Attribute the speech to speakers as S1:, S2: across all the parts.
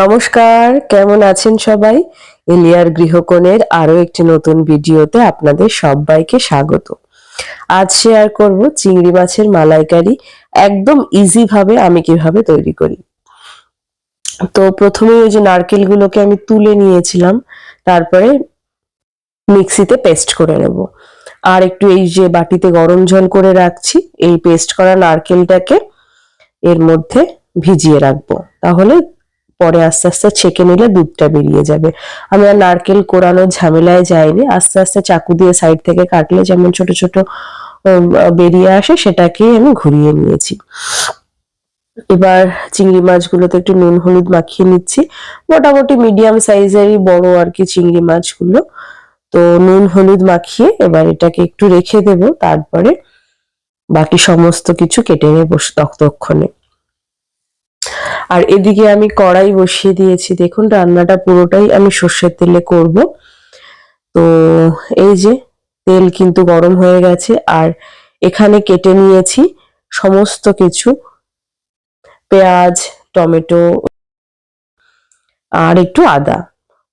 S1: নমস্কার, কেমন আছেন সবাই? এলিয়ার গৃহকোণের আরও একটি নতুন ভিডিওতে আপনাদের সবাইকে স্বাগত। আজ শেয়ার করব চিংড়ি মাছের মালাইকারি একদম ইজি ভাবে আমি কীভাবে তৈরি করি। তো প্রথমে ওই যে নারকেলগুলোকে আমি তুলে নিয়েছিলাম, তারপরে মিক্সিতে পেস্ট করে নেব। আর একটু এই যে বাটিতে গরম জল করে রাখছি, এই পেস্ট করা নারকেলটাকে এর মধ্যে ভিজিয়ে রাখব। তাহলে পরে আস্তে আস্তে ছেঁকে নিলে দুধটা বেরিয়ে যাবে। আমি আর নারকেল কোরানোর ঝামেলায় যাইনি। আস্তে আস্তে চাকু দিয়ে সাইড থেকে কাটলে যেমন ছোট ছোট বেরিয়ে আসে, সেটাকেই আমি ঘুরিয়ে নিয়েছি। এবার চিংড়ি মাছগুলোতে একটু নুন, হলুদ মাখিয়ে নিচ্ছি। মোটামুটি মিডিয়াম সাইজেরই বড় আর কি চিংড়ি মাছগুলো। তো নুন, হলুদ মাখিয়ে এবার এটাকে একটু রেখে দেব। তারপরে বাকি সমস্ত কিছু কেটে নেব ততক্ষণে। আর এদিকে আমি কড়াই বসিয়ে দিয়েছি। দেখুন, রান্নাটা পুরোটাই আমি সর্ষের তেলে করব। তো এই যে, তেল কিন্তু গরম হয়ে গেছে, আর এখানে কেটে নিয়েছি সমস্ত কিছু। পেঁয়াজ, টমেটো আর একটু আদা।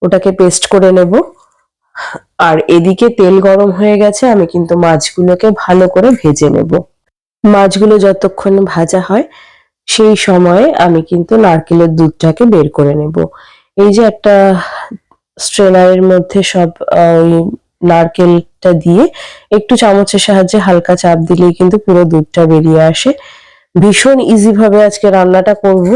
S1: ওটাকে পেস্ট করে নেব। আর এদিকে তেল গরম হয়ে গেছে, আমি কিন্তু মাছগুলোকে ভালো করে ভেজে নেব। মাছগুলো যতক্ষণ ভাজা হয় সেই সময়ে আমি কিন্তু নারকেলের দুধটাকে বের করে নেব। এই যে একটা স্ট্রেনারের মধ্যে সব ওই নারকেলটা দিয়ে একটু চামচের সাহায্যে হালকা চাপ দিলেই কিন্তু পুরো দুধটা বেরিয়ে আসে। ভীষণ ইজি ভাবে আজকে রান্নাটা করব।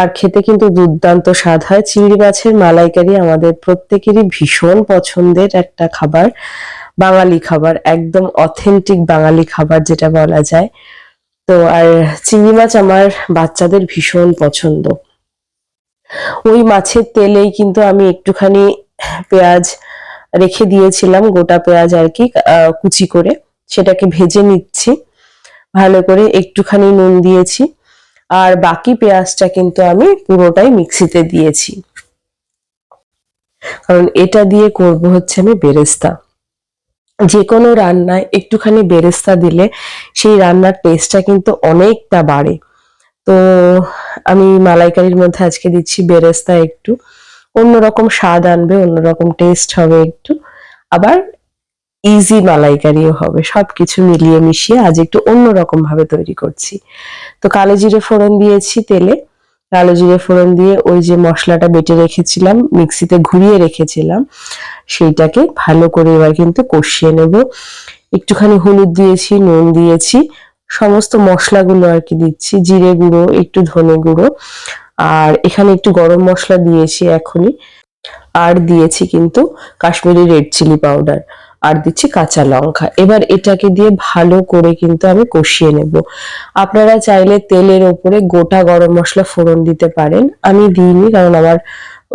S1: আর খেতে কিন্তু দুর্দান্ত স্বাদ হয়। চিংড়ি মাছের মালাইকারি আমাদের প্রত্যেকেরই ভীষণ পছন্দের একটা খাবার। বাঙালি খাবার, একদম অথেন্টিক বাঙালি খাবার যেটা বলা যায়। তো আর চিংড়ি মাছ আমার বাচ্চাদের ভীষণ পছন্দ। ওই মাছের তেলেই কিন্তু আমি একটুখানি পেঁয়াজ রেখে দিয়েছিলাম, গোটা পেঁয়াজ আর কি কুচি করে। সেটাকে ভেজে নিচ্ছি, ভালো করে একটুখানি নুন দিয়েছি। আর বাকি পেঁয়াজটা কিন্তু আমি পুরোটাই মিক্সিতে দিয়েছি। কারণ এটা দিয়ে করব হচ্ছে আমি বেরেস্তা। যে কোনো রান্নায় একটুখানি বেরেস্তা দিলে সেই রান্নার টেস্টটা কিন্তু অনেকটা বাড়ে। তো আমি মালাইকারির মধ্যে আজকে দিচ্ছি বেরেস্তা একটু। অন্যরকম স্বাদ আনবে, অন্যরকম টেস্ট হবে একটু। আবার ইজি মালাইকারিও হবে, সবকিছু মিলিয়ে মিশিয়ে আজ একটু অন্যরকম ভাবে তৈরি করছি। তো কালো জিরে ফোড়ন দিয়েছি তেলে। কালো জিরে ফোড়ন দিয়ে ওই যে মশলাটা বেটে রেখেছিলাম, মিক্সিতে ঘুরিয়ে রেখেছিলাম, সেইটাকে ভালো করে এবার কিন্তু কষিয়ে নেব। একটুখানি হলুদ দিয়েছি, নুন দিয়েছি, সমস্ত মশলাগুলো আর কি দিচ্ছি, জিরে গুঁড়ো, একটু ধনে গুঁড়ো, আর এখানে একটু গরম মশলা দিয়েছি এখনই, আর দিয়েছি কিন্তু কাশ্মীরি রেড চিলি পাউডার আর দিচ্ছি কাঁচা লঙ্কা। এবার এটাকে দিয়ে ভালো করে কিন্তু আমি কষিয়ে নেব। আপনারা চাইলে তেলের ওপরে গোটা গরম মশলা ফোড়ন দিতে পারেন। আমি দিইনি কারণ আমার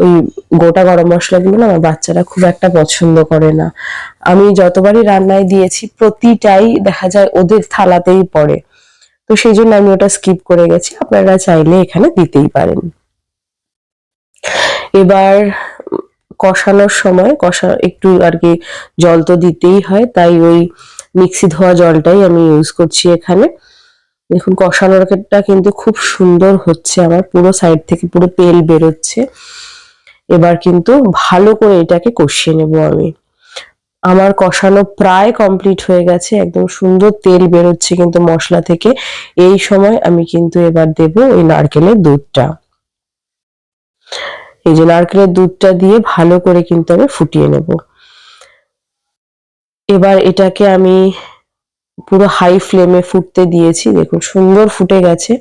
S1: ওই গোটা গরম মশলাগুলো না আমার বাচ্চারা খুব একটা পছন্দ করে না। আমি যতবারই রান্নায় দিয়েছি, প্রতিটাই দেখা যায় ওদের থালাতেই পড়ে। তো সেই জন্য আমি ওটা স্কিপ করে গেছি। আপনারা চাইলে এখানে দিতেই পারেন। এবার কষানোর সময় কষা একটু আর কি জল তো দিতেই হয়, তাই ওই মিক্সি ধোয়া জলটাই আমি ইউজ করছি এখানে। দেখুন কষানোরটা কিন্তু খুব সুন্দর হচ্ছে আমার, পুরো সাইড থেকে পুরো তেল বেরোচ্ছে। এবার কিন্তু ভালো করে এটাকে কষিয়ে নেব আমি। আমার কষানো প্রায় কমপ্লিট হয়ে গেছে, একদম সুন্দর তেল বেরোচ্ছে কিন্তু মশলা থেকে। এই সময় আমি কিন্তু এবার দেব ওই নারকেলের দুধটা। এই যে নারকেলের দুধটা দিয়ে ভালো করে কিন্তু আমি ফুটিয়ে নেব। এবার এটাকে আমি পুরো হাই ফ্লেমে ফুটতে দিয়েছি। দেখুন, সুন্দর ফুটে গেছে।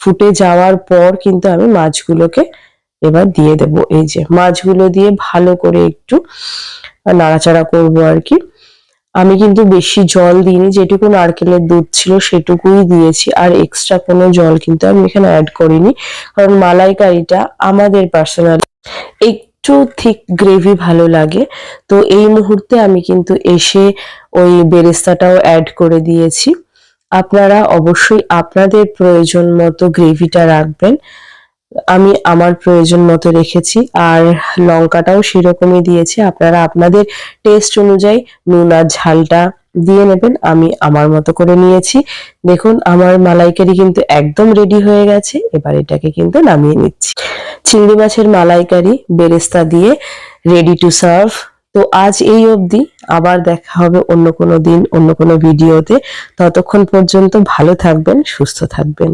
S1: ফুটে যাওয়ার পর কিন্তু আমি মাছগুলোকে এবার দিয়ে দেব। এই যে মাছগুলো দিয়ে ভালো করে একটু নাড়াচাড়া করব আর কি। আমি কিন্তু বেশি জল দিইনি, যেটুকু নারকেলের দুধ ছিল সেটুকুই দিয়েছি, আর এক্সট্রা কোনো জল কিন্তু আমি এখানে অ্যাড করিনি, কারণ মালাইকারিটা আমাদের পার্সোনাল একটু থিক গ্রেভি ভালো লাগে, তো এই মুহূর্তে আমি কিন্তু এসে ওই বেরেস্তাটাও অ্যাড করে দিয়েছি। আপনারা অবশ্যই আপনাদের প্রয়োজন মতো গ্রেভিটা রাখবেন। আমি আমার প্রয়োজন মতো রেখেছি আর লঙ্কাটাও সেরকমই দিয়েছি। আপনারা আপনাদের টেস্ট অনুযায়ী নুন আর ঝালটা দিয়ে নেবেন, আমি আমার মতো করে নিয়েছি। দেখুন, আমার মালাইকারি কিন্তু একদম রেডি হয়ে গেছে, এবার এটাকে কিন্তু নামিয়ে নিচ্ছি। চিংড়ি মাছের মালাইকারি বেরেস্তা দিয়ে রেডি টু সার্ভ তো আজ এই অবধি, আবার দেখা হবে অন্য কোনো দিন, অন্য কোনো ভিডিওতে। ততক্ষণ পর্যন্ত ভালো থাকবেন, সুস্থ থাকবেন।